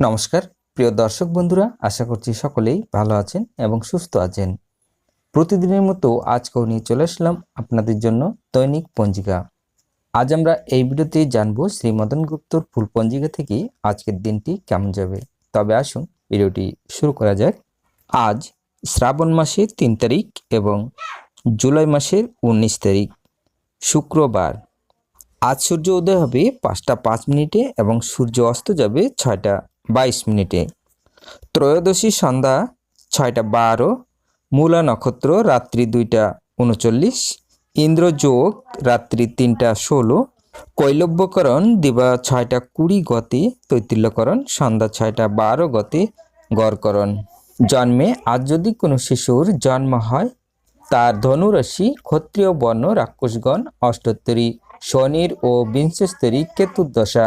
নমস্কার, প্রিয় দর্শক বন্ধুরা, আশা করছি সকলেই ভালো আছেন এবং সুস্থ আছেন। প্রতিদিনের মতো আজকেও নিয়ে চলে আসলাম আপনাদের জন্য দৈনিক পঞ্জিকা। আজ আমরা এই ভিডিওতে জানব শ্রীমদন গুপ্তর ফুল পঞ্জিকা থেকে আজকের দিনটি কেমন যাবে। তবে আসুন ভিডিওটি শুরু করা যাক। আজ শ্রাবণ মাসের তিন তারিখ এবং জুলাই মাসের উনিশ তারিখ, শুক্রবার। আজ সূর্য উদয় হবে পাঁচটা পাঁচ মিনিটে এবং সূর্য অস্ত যাবে ছয়টা। বাইশ মিনিটে। ত্রয়োদশী সন্ধ্যা ছয়টা বারো, মূলা নক্ষত্র রাত্রি দুইটা উনচল্লিশ ইন্দ্রযোগ রাত্রি তিনটা ষোলো, কৈলব্যকরণ দিবা ছয়টা কুড়ি গতে, তৈতিল্যকরণ সন্ধ্যা ছয়টা বারো গতে, গড়করণ। জন্মে আজ যদি কোনো শিশুর জন্ম হয়, তার ধনুরাশি ক্ষত্রিয় বর্ণ রাক্ষসগণ অষ্টোত্তরী, শনির ও বিংশস্তরী কেতুর দশা।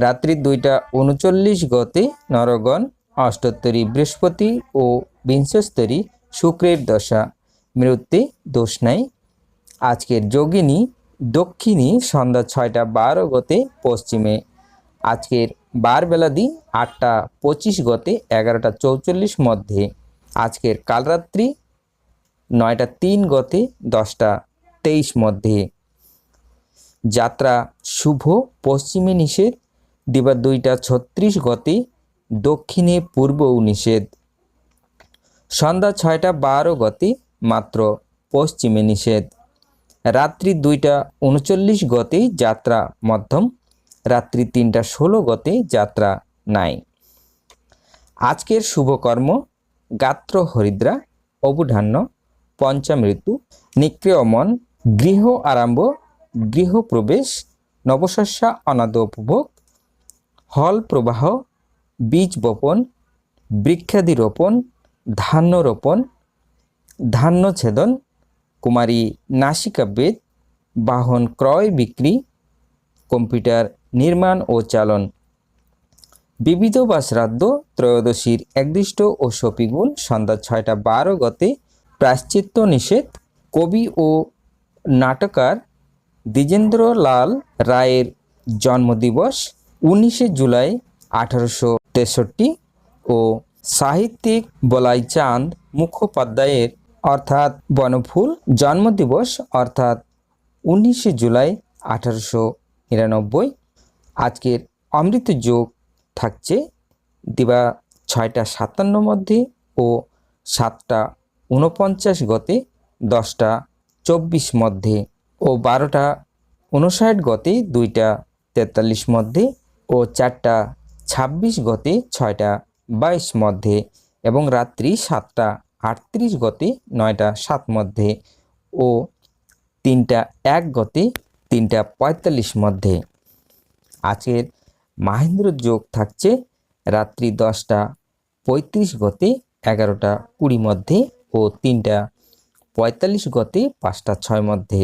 রাত্রি দুইটা উনচল্লিশ গতে নরগণ অষ্টোত্তরী বৃহস্পতি ও বিংশস্তরী শুক্রের দশা। মৃত্যু দোষ নাই। আজকের যোগিনী দক্ষিণী সন্ধ্যা ছয়টা বারো গতে পশ্চিমে। আজকের বার বেলা দিন আটটা পঁচিশ গতে এগারোটা চৌচল্লিশ মধ্যে। আজকের কালরাত্রি নয়টা তিন গতে দশটা তেইশ মধ্যে। যাত্রা শুভ, পশ্চিমে নিষেধ দিবা দুইটা ছত্রিশ গতি, দক্ষিণে পূর্ব নিষেধ। সন্ধ্যা ছয়টা বারো গতি মাত্র পশ্চিমে নিষেধ। রাত্রি দুইটা উনচল্লিশ গতে যাত্রা মধ্যম, রাত্রি তিনটা ষোলো গতে যাত্রা নাই। আজকের শুভকর্ম গাত্র হরিদ্রা, অবধান্য, পঞ্চামৃত্যু, নিক্রিয়মন, গৃহ আরম্ভ গৃহপ্রবেশ নবশস্যা অনাদ উপভোগ হল প্রবাহ, বীজ বপন, বৃক্ষাদি রোপণ, ধান্য রোপণ, ধান্য ছেদন, কুমারী নাসিকা বেদ, বাহন ক্রয় বিক্রি, কম্পিউটার নির্মাণ ও চালন। বিবিধ বা শ্রাদ্ধ, ত্রয়োদশীর একদিষ্ট ও সপিগুণ সন্ধ্যা ছয়টা বারো গতে প্রাশ্চিত্য নিষেধ, কবি ও নাটকার দ্বিজেন্দ্রলাল রায়ের জন্মদিবস উনিশে জুলাই আঠারোশো তেষট্টি ও সাহিত্যিক বলাই চাঁদ মুখোপাধ্যায়ের, অর্থাৎ বনফুল জন্মদিবস, অর্থাৎ উনিশে জুলাই আঠারোশো নিরানব্বই। আজকের অমৃত যোগ থাকছে দিবা ছয়টা সাতান্ন মধ্যে ও সাতটা উনপঞ্চাশ গতে, দশটা চব্বিশ মধ্যে ও বারোটা উনষাট গতে, দুইটা তেতাল্লিশ মধ্যে ও চারটা, ছাব্বিশ গতে ছয়টা, বাইশ মধ্যে এবং রাত্রি সাতটা, আটত্রিশ গতে নয়টা, সাত মধ্যে ও তিনটা, এক গতে তিনটা, পঁয়তাল্লিশ মধ্যে। আজকের মাহেন্দ্র যোগ থাকছে রাত্রি দশটা, পঁয়ত্রিশ গতে এগারোটা কুড়ি মধ্যে ও তিনটা, পঁয়তাল্লিশ গতে পাঁচটা ছয় মধ্যে।